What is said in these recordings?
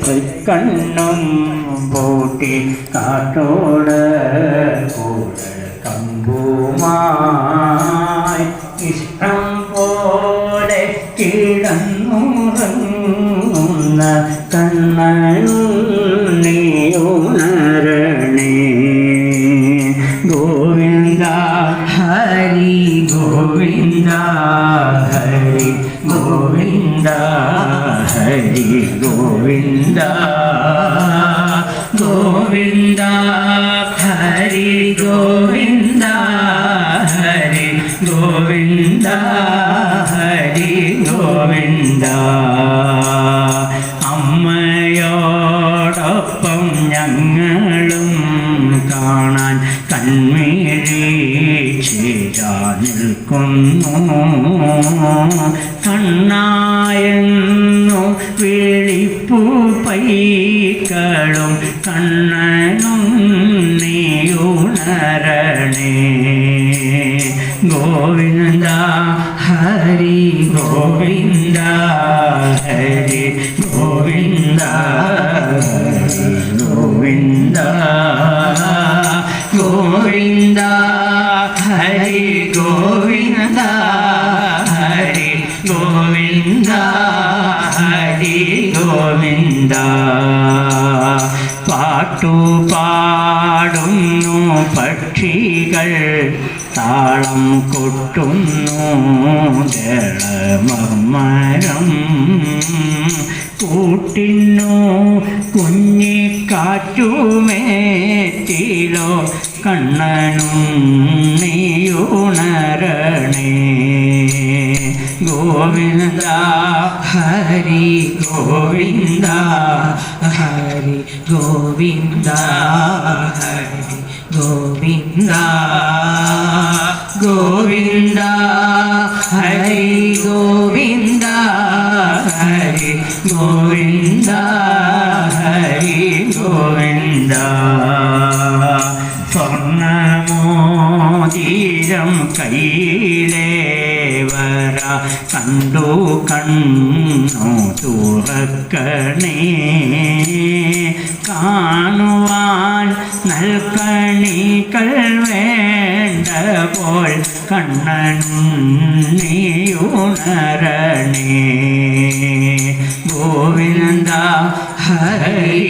തൃക്കണ്ണും പൂട്ടി കാട്ടോട് കമ്പൂമായി ഇഷ്ടം പോലെ കിടന്നുറങ്ങുന്ന കണ്ണനുണ്ണി കണ്ണായെന്നു വിളിപ്പു പൈക്കളും കണ്ണനും നീയുണരണേ. ഗോവിന്ദ ഹരി ഗോവിന്ദ പാട്ടു പാടുന്നു പക്ഷികൾ താളം കൊട്ടുന്നു ജളമർമരം കൂട്ടിന്നു കുഞ്ഞിക്കാറ്റുമേറ്റിലോ കണ്ണനും നീയുണരണേ. ഗോവിന്ദ ഹരി ഗോവിന്ദ ഹരി ഗോവിന്ദ ഹരി ഗോവിന്ദ ഗോവിന്ദ ഹരി ഗോവിന്ദ ഹരി ഗോവിന്ദ ഹരി ഗോവിന്ദ மேகம் கையிலே வரா கண்டோ கண்ணோ தூரக்கணே காணுவான் நல்கணி கல்வேண்ட போல் கண்ணனும் நீயுணரணே. கோவிந்தா ஹரி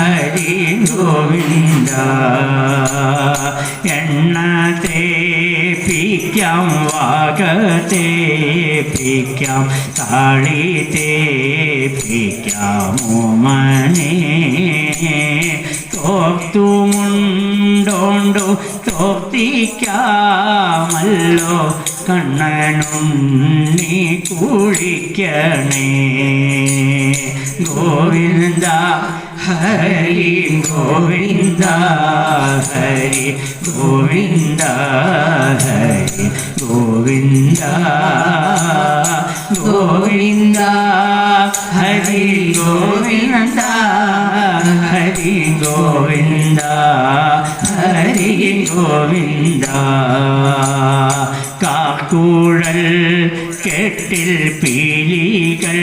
ഹരി ഗോവിന്ദ എണ്ണ തേപ്പിക്കാം വാക തേപ്പിക്കാം താളി തേപ്പിക്കാമോ മനേ? തോർത്തുമുണ്ടോണ്ടു തോർത്തിക്കാമല്ലോ. കണ്ണനും നീ കുളിക്കണേ ഗോവിന്ദ ഹരി ഗോവിന്ദ ഹരി ഗോവിന്ദ ഹരി ഗോവിന്ദ ഗോവിന്ദ ഹരി ഗോവിന്ദ ഹരി ഗോവിന്ദ. ഗോവിന്ദ കാക്കൂഴൽ കെട്ടിൽ പീലികൾ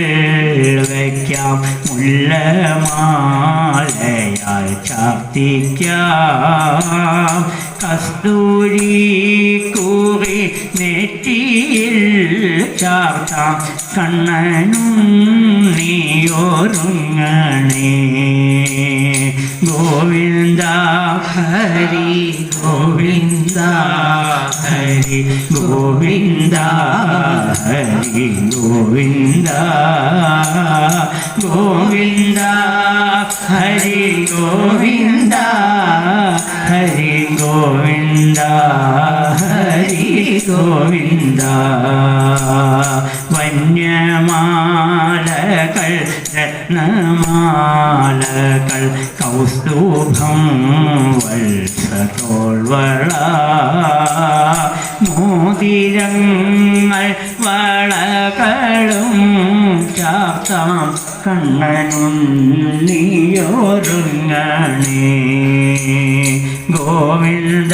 വയ്ക്കാം. മുല്ലമാലയാൽ ചാർത്തിക്കാം. കസ്തൂരി കൂറി നെറ്റിയിൽ ചാർത്താം. കണ്ണനും നീയോരുങ്ങണേ. ഗോവിന്ദ ഹരി ഗോവിന്ദ ഹരി ഗോവിന്ദ ഹരി ഗോവിന്ദ. ഗോവിന്ദ ഹരി ഗോവിന്ദ ഹരി ഗോവിന്ദ ഹരി ഗോവിന്ദ. വന്യമാലകളാൽ മാലകൾ രത്നമാലകൾ കൗസ്തുഭം വത്സതോൾവള. മോതിരങ്ങൾ വളകളും ചാത്താം കണ്ണനുണ്ണിയോരുങ്ങണേ ഗോവിന്ദ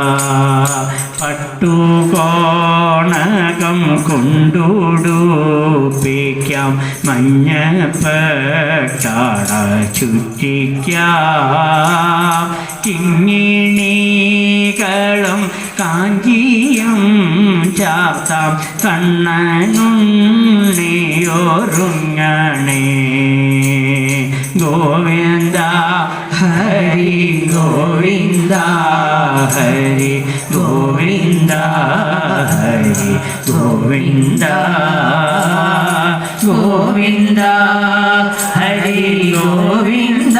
പട്ടുകോണകം കൊണ്ടുടുപ്പിക്കാം. മഞ്ഞപ്പട്ടാട ചുറ്റിക്കാം കിങ്ങിണികളും കാഞ്ചിയും ചാർത്താം. കണ്ണനുണ്ണിയോരുങ്ങണേ. ഗോവിന്ദ ഹരി ഗോവിന്ദ ഹരി ഗോവിന്ദ ഹരി ഗോവിന്ദ ഗോവിന്ദ ഹരി ഗോവിന്ദ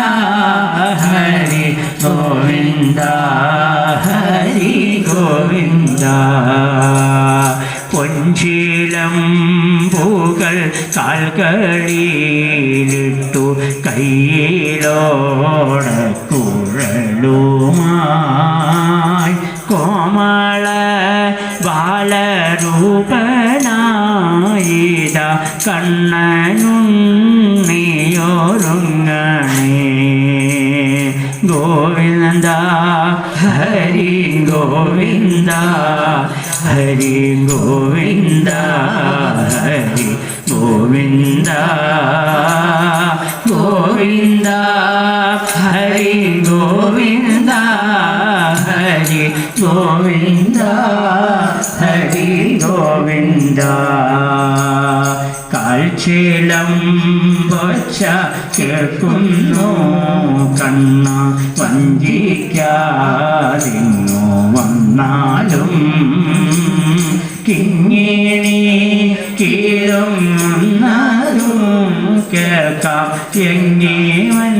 ഹരി ഗോവിന്ദ ഹരി ഗോവിന്ദ പൊഞ്ചിലം പൂകൾ കാൽകളിലിട്ടു കയ്യിലോടക്കുഴലുമായി ബാലരൂപനായിത കണ്ണനുണ്ണിയോരുങ്ങണേ. ഗോവിന്ദ ഹരി ഗോവിന്ദ ഹരി ഗോവിന്ദ ഹരി ഗോവിന്ദ. വച്ച കേൾക്കുന്നു കണ്ണ വഞ്ചിക്കാതിന്നു. വന്നാലും കിങ്ങിണി കീഴും വന്നാലും കേൾക്കാം. എങ്ങീവൻ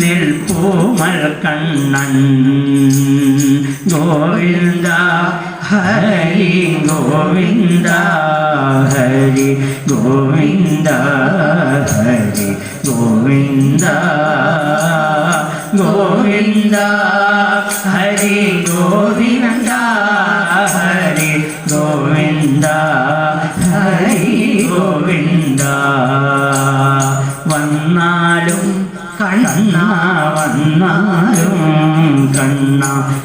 നിൽപ്പൂമൽ കണ്ണൻ. ഗോവിന്ദ ഹരി ഗോവിന്ദ ഹരി ഗോവിന്ദ ഹരി ഗോവിന്ദ ഗോവിന്ദ ഹരി ഗോവിന്ദ ഹരി ഗോവിന്ദ ഹരി ഗോവിന്ദ. വന്നാലും കണ്ണ വന്നാലും കണ്ണ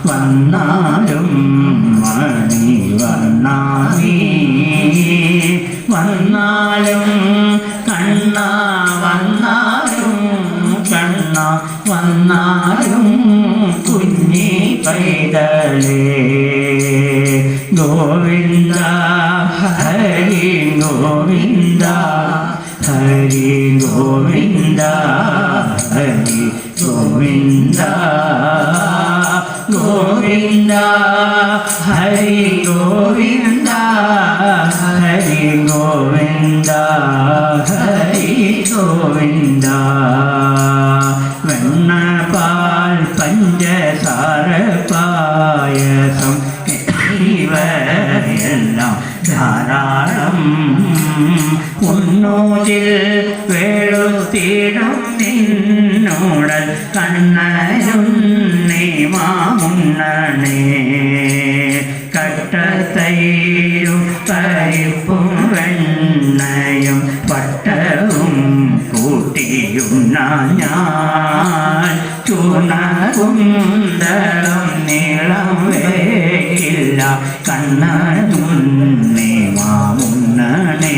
വന്നാലും മണി വന്നാമീ വന്നാലും കണ്ണ വന്നാലും കണ്ണ വന്നാലും കുഞ്ഞി പൈതലേ ഗോവിന്ദ ഹരി ഗോവിന്ദ ഹരി ഗോവിന്ദ ഹരി ഗോവിന്ദ ഗോവിന്ദ ഹരി ഗോവിന്ദ ഹരി ഗോവിന്ദ ഹരി ഗോവിന്ദ. വെണ്ണപാൽ പഞ്ചസാര പായസം ഇവയെല്ലാം ധാരാളം. ഉണ്ണൂതിൽ വേളുത്തിടും നിന്നോടൽ കണ്ണനുണ്ണി മാമുണ്ണണേ. കട്ടത്തൈരും പരിപ്പും വെണ്ണയും പട്ടവും കൂട്ടിയുണ്ണ ഞാൻ. ചൂണകുന്തളം നീളം വേക്കില്ല കണ്ണനുണ്ണി മാമുണ്ണണേ.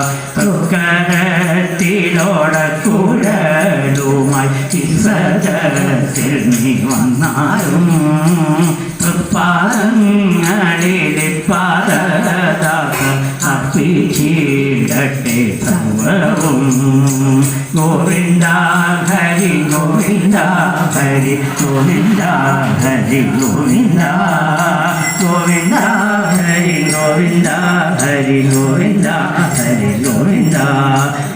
ഗോവിന്ദ ഹരി ഗോവിന്ദ ഹരി ഗോവിന്ദ ഹരി ഗോവിന്ദ ഗോവിന്ദ ഹരി ഗോവിന്ദ ഹരി ഗോവിന്ദ ഹരി ഗോവിന്ദ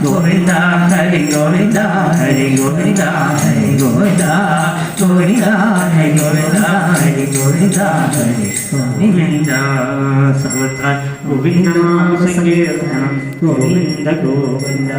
ഗോവിന്ദ ഹരി ഗോവിന്ദ ഹരി ഗോവിന്ദ ഹരി ഗോവിന്ദ ഗോവിന്ദ ഹരി ഗോവിന്ദ ഹരി ഗോവിന്ദ ഹരി ഗോവിന്ദ സർവത്ര ഗോവിന്ദ സങ്കീർത്തനം ഗോവിന്ദ ഗോവിന്ദ